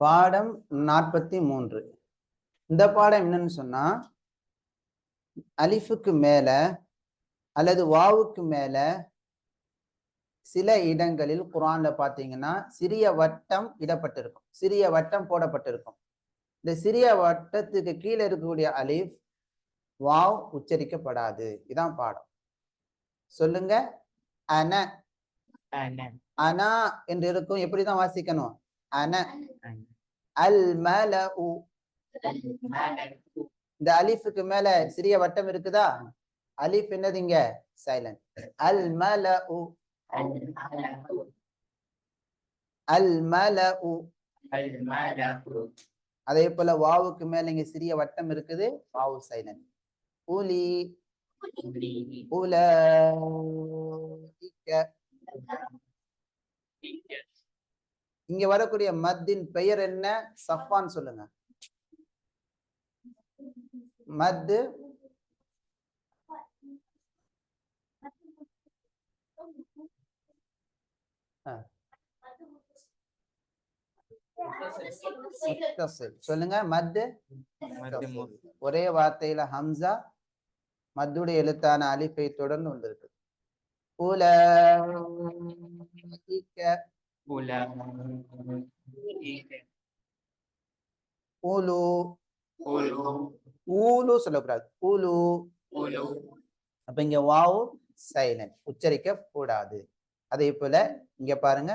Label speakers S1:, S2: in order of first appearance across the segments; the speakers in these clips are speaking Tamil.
S1: பாடம் நாற்பத்தி மூன்று. இந்த பாடம் என்னன்னு சொன்னா அலிஃபுக்கு மேல அல்லது வாவுக்கு மேல சில இடங்களில் குரானில் பார்த்தீங்கன்னா சிறிய வட்டம் இடப்பட்டிருக்கும். சிறிய வட்டம் போடப்பட்டிருக்கும். இந்த சிறிய வட்டத்துக்கு கீழே இருக்கக்கூடிய அலிஃப் வாவ் உச்சரிக்கப்படாது. இதான் பாடம். சொல்லுங்க. அன. அனா. என்று இருக்கும். எப்படிதான் வாசிக்கணும்? அன. அல் மல
S2: உ
S1: இந்த அலிஃபுக்கு மேல சிறிய வட்டம் இருக்குதா? அலிஃப் என்னது இங்க? சைலன்ட் அல் மல
S2: உ
S1: அல் மல
S2: உ
S1: அதே போல வாவுக்கு மேல இங்க சிறிய வட்டம் இருக்குது. வாவு சைலண்ட்
S2: ஊலி
S1: உல இங்க வரக்கூடிய மத்தின் பெயர் என்ன? சஃபான் சொல்லுங்க. மத்து. சொல்லுங்க மத்து. ஒரே வார்த்தையில ஹம்சா மத்துடைய எழுத்தான அலிப்பை தொடர்ந்து வந்திருக்கு.
S2: أولئك
S1: உலு
S2: أولو
S1: ஊலு சொல்லக்கூடாது உலு
S2: أولو
S1: அப்ப இங்க வாவு சைலண்ட் உச்சரிக்க கூடாது அதே போல இங்க பாருங்க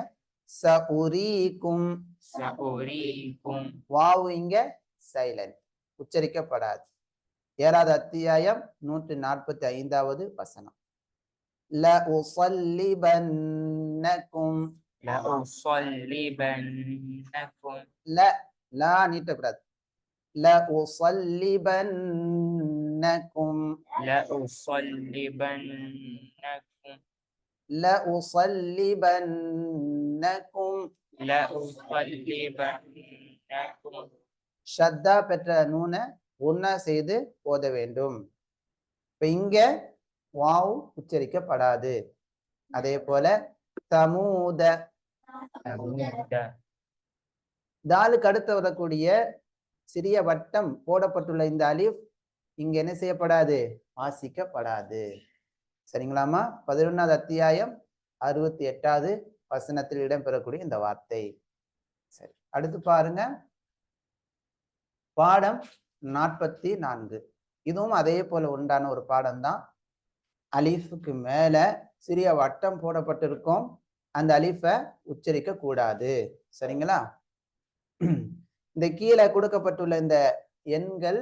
S1: சஉரீக்கும்
S2: سأريكم
S1: வாவு இங்க சைலண்ட் உச்சரிக்கப்படாது ஏழாவது அத்தியாயம் நூற்றி நாற்பத்தி ஐந்தாவது வசனம் ல உசல்லிபன்னக்கும்
S2: لأصلبنكم
S1: ல லா நீட்டக்கூடாது ல உசல்லிபன்னக்கும்
S2: لأصلبنكم
S1: ல உசல்லிபன்னக்கும்
S2: لأصلبنكم
S1: ஷத்தா பெற்ற நூனை உன்ன செய்து ஓத வேண்டும் இப்ப இங்க வாவ் உச்சரிக்கப்படாது அதே போல தமூத
S2: ثمود
S1: தாலுக்கு அடுத்து வரக்கூடிய சிறிய வட்டம் போடப்பட்டுள்ள இந்த அலிஃப் இங்க என்ன செய்யப்படாது? வாசிக்கப்படாது. சரிங்களாமா பதினொன்னாவது அத்தியாயம் அறுபத்தி எட்டாவது வசனத்தில் இடம்பெறக்கூடிய இந்த வார்த்தை. சரி அடுத்து பாருங்க. பாடம் நாற்பத்தி நான்கு இதுவும் அதே போல உண்டான ஒரு பாடம் தான் அலிஃபுக்கு மேல சிறிய வட்டம் போடப்பட்டிருக்கும். அந்த அலிஃபை உச்சரிக்க கூடாது சரிங்களா? இந்த கீழே கொடுக்கப்பட்டுள்ள இந்த எண்கள்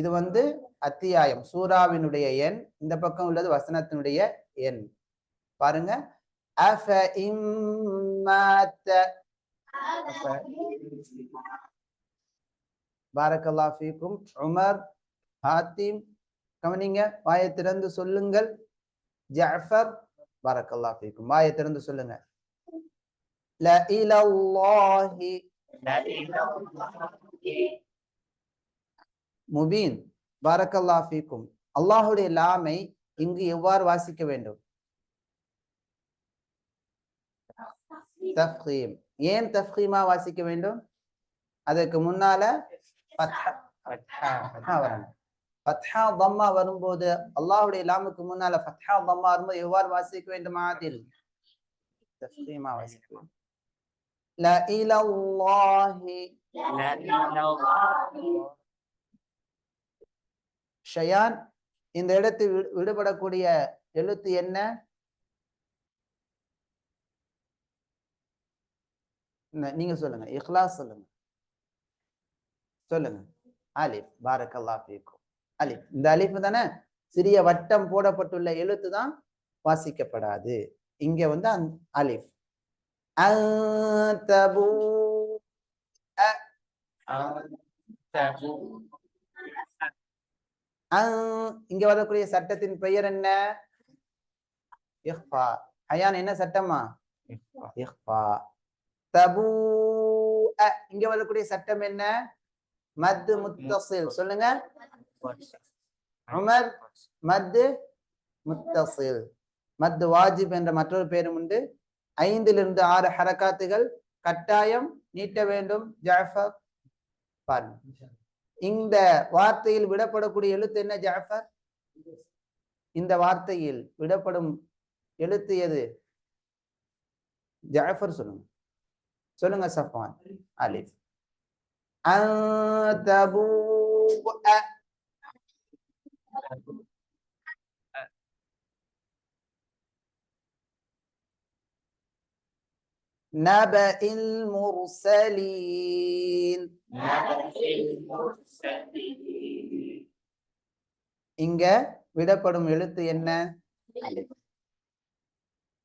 S1: இது வந்து அத்தியாயம். சூராவினுடைய எண் இந்த பக்கம் உள்ளது வசனத்தினுடைய எண். பாருங்க. அஃப இம்மத்த பாரக்கல்லா ஃபீக்கும். உமர் ஹாத்திம். கவனிங்க வாயை திறந்து சொல்லுங்கள். ஜாஃபர் பாரக்கல்லா ஃபீக்கும். வாயை திறந்து சொல்லுங்க. ல இலல்லாஹி முபீன். பாரக்கல்லா ஃபீக்கும். அல்லாஹுடைய லாமை இங்கு எவ்வாறு வாசிக்க வேண்டும்? தஃப்ஹீம் ஏன் தஃப்ஹீமா வாசிக்க வேண்டும்? அதற்கு முன்னால வரணும். ஃபத்ஹா தம்மா வரும்போது அல்லாஹ்வுடைய லாமுக்கு முன்னால ஃபத்ஹா தம்மா வரும்போது எவ்வாறு வாசிக்க வேண்டும் ஆதில் தஃகீமா வாசிக்க வேண்டும் ல இலல்லாஹி
S2: لإلى الله
S1: ஷயான் இந்த இடத்தில் விடு- விடுபடக்கூடிய எழுத்து என்ன ந- நீங்க சொல்லுங்க இஹ்லாஸ் சொல்லுங்க சொல்லுங்க அலிஃப் பாரக்கல்லா ஃபீக்கும் அலிப். இந்த அலிப்பு தானே? சிறிய வட்டம் போடப்பட்டுள்ள எழுத்து தான் வாசிக்கப்படாது. இங்க வந்து அந் அலிஃப் இங்க வரக்கூடிய சட்டத்தின் பெயர் என்ன? அயான் என்ன சட்டமா? தபு இங்க வரக்கூடிய சட்டம் என்ன? மத்து முத்தசில். சொல்லுங்க. உமர் மத்து முத்தசில். மத்து வாஜிப் என்ற மற்றொரு பேரும் உண்டு. ஐந்திலிருந்து ஆறு ஹரக்காத்துகள் கட்டாயம் நீட்ட வேண்டும். ஜாஃபர் பாருங்க. இந்த வார்த்தையில் விடப்படக்கூடிய எழுத்து என்ன ஜாஃபர்? இந்த வார்த்தையில் விடப்படும் எழுத்து எது? ஜாஃபர் சொல்லுங்க. சொல்லுங்க சஃபான் அலிஃப். அ نبأ المرسلين இங்க விடப்படும் எழுத்து என்ன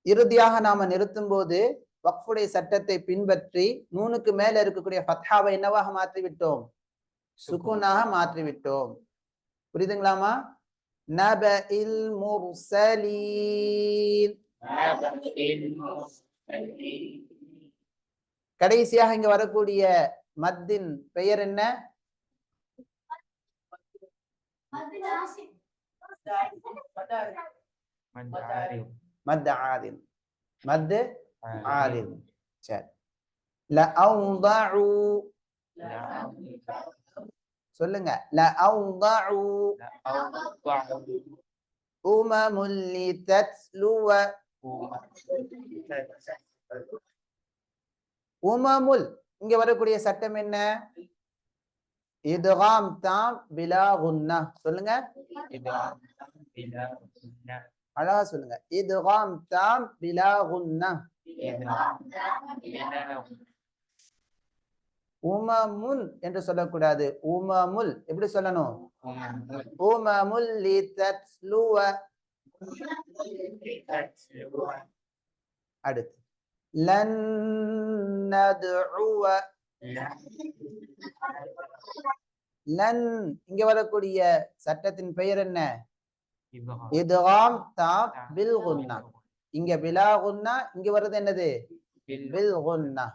S1: இறுதியாக நாம நிறுத்தும் போது வக்ஃபுடைய சட்டத்தை பின்பற்றி நூனுக்கு மேல இருக்கக்கூடிய ஃபத்ஹாவை என்னவாக மாற்றி விட்டோம் சுக்குனாக மாற்றி விட்டோம் புரியுதுங்களாமா நப இல் முர்சலீன். கடைசியாக இங்க வரக்கூடிய மத்தின் பெயர் என்ன? மத் ஆதின் மத் ஆதின் சரி. சொல்லுங்க. லஅவுதஉ உமமுல் லிதத்லுவ உமமுல் இங்க வரக்கூடிய சட்டம் என்ன? இதுகாம் தாம் பிலா சொல்லுங்க. அழகா சொல்லுங்க. இதுகாம் தாம் பிலா உமமுன் என்று சொல்லக்கூடாது. உமமுல் எப்படி சொல்லணும்? உமமுல் லிதத்லுவ அடுத்து. லன் நதுஉவ. லன் இங்க வரக்கூடிய சட்டத்தின் பெயர் என்ன? இதுகாம் தாம் பில் குன்னா. இங்க பிலா குன்னா இங்க வர்றது என்னது? பில் குன்னா.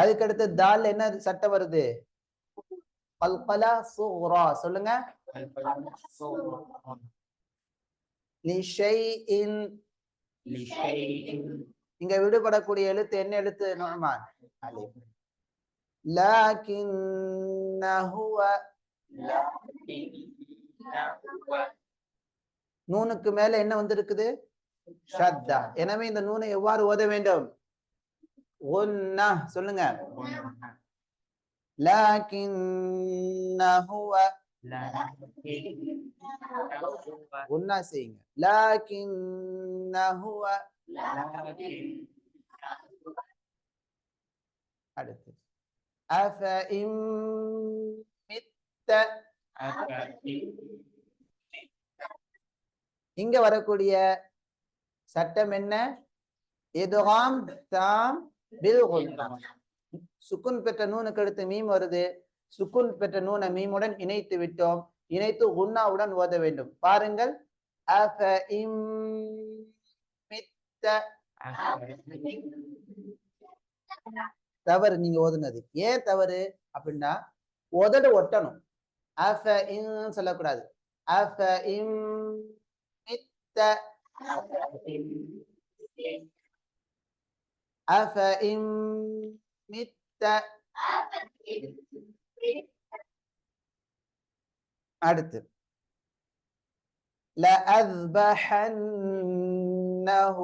S1: அதுக்கு அடுத்து தால் என்ன சட்டம் வருது? கல்கலா சுக்ரா சொல்லுங்க. இங்க விடுபடக்கூடிய எழுத்து என்ன எழுத்து ஹுவ நூனுக்கு மேல என்ன வந்திருக்குது? ஷத்தா. எனவே இந்த நூனை எவ்வாறு ஓத வேண்டும்? ஒன்னா சொல்லுங்க. லாக்கின்ன ஹுவ ஒன்னா செய்யுங்க. லாக்கின்ன ஹுவ அடுத்து. அஃப இம் மித்த இங்க வரக்கூடிய சட்டம் என்ன? இதுகாம் தாம் குன்னா. சுக்குன் பெற்ற நூனுக்கு அடுத்து மீம் வருது. சுக்குன் பெற்ற நூனை மீமுடன் இணைத்து விட்டோம். இணைத்து குன்னாவுடன் ஓத வேண்டும். பாருங்கள். அஃப இம் மித்த தவறு நீங்க ஓதுனது. ஏன் தவறு? அப்படின்னா உதடு ஒட்டணும். அஃப இன் சொல்லக்கூடாது. அஃப இம் மித்த அஃப இம் மித்த அடுத்து لأذبحنه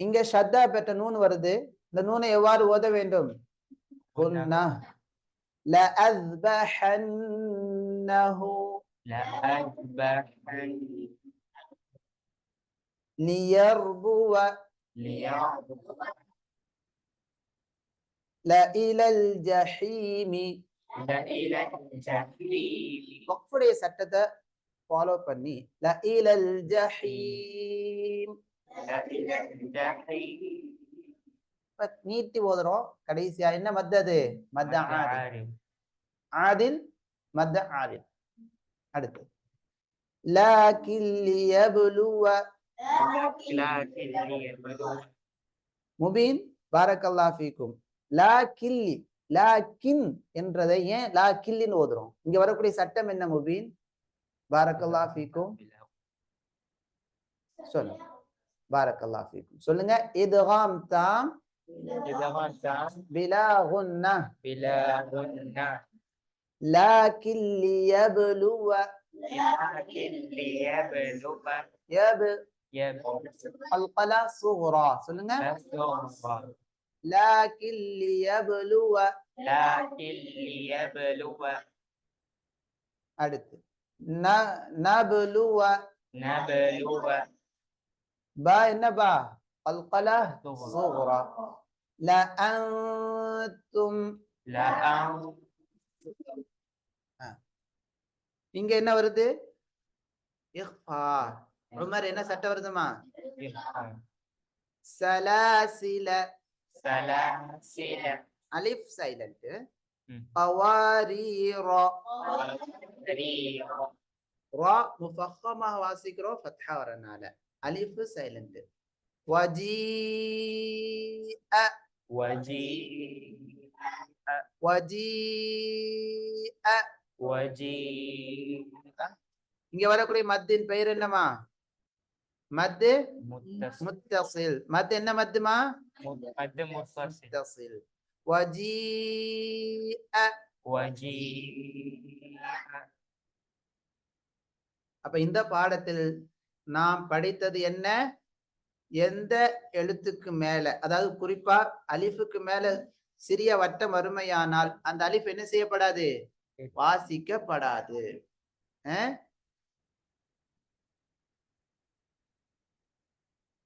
S1: இங்க ஷத்தா பெற்ற நூன் வருது இந்த நூனை எவ்வாறு ஓத வேண்டும் குன்னா لأذبحنه ليربو لإلى الجحيم வக்ஃபுடைய சட்டத்தை ஃபாலோ பண்ணி لإلى الجحيم இப்ப நீட்டி ஓதுறோம் கடைசியா என்ன மத் அது மத்த ஆதில் ஆதில் மத்த ஆதில் அடுத்து லாக்கின் லியப்லுவ முபீன் பாரக்கல்லா ஃபீக்கும் லா கில்லி லா கின் என்றதை ஏன் லா கில்லின்னு ஓதுறோம் இங்க வரக்கூடிய சட்டம் என்ன முபீன் பாரக்கல்லா ஃபீக்கும் சொல்லுங்க பாரக்கல்லா ஃபீக்கும் சொல்லுங்க இதுகாம் தாம்
S2: إدغام تام
S1: பிலா குன்னா
S2: بلا غنى
S1: லாக்கின் லியப்லுவ
S2: لكن ليبلغ
S1: يب
S2: يبلغ
S1: القلا صغرى சொல்லுங்க
S2: الصغرى
S1: لاكن ليبلو
S2: لكن ليبلغ
S1: அடுத்து ந- நபலுவ
S2: نبلغ
S1: பா என்ன பா القلا
S2: صغرى.
S1: صغرى لأنتم
S2: لأن
S1: இங்க என்ன வருது இஃபா உமர் என்ன சட்டம் வருதுமா சலாசில
S2: سلاسل
S1: அலிஃப் சைலண்ட்
S2: ம்.
S1: قوارير
S2: طريق
S1: ரா முஃபஹமாக வாசிக்கிறோம் ஃபத்ஹா வரனால அலிஃப் சைலண்ட் வஜீஅ
S2: وجيء
S1: வஜீஅ
S2: وجيء
S1: இங்க வரக்கூடிய மத்தின் பெயர் என்னமா மத்து? முத்தசில். மத்து என்ன மத்துமா? முத்தசில். வஜீஅ. அப்ப இந்த பாடத்தில் நாம் படித்தது என்ன? எந்த எழுத்துக்கு மேல? அதாவது குறிப்பா அலிஃபுக்கு மேல சிறிய வட்டம் வறுமையானால் அந்த அலிஃப் என்ன செய்யப்படாது? வாசிக்கப்படாது.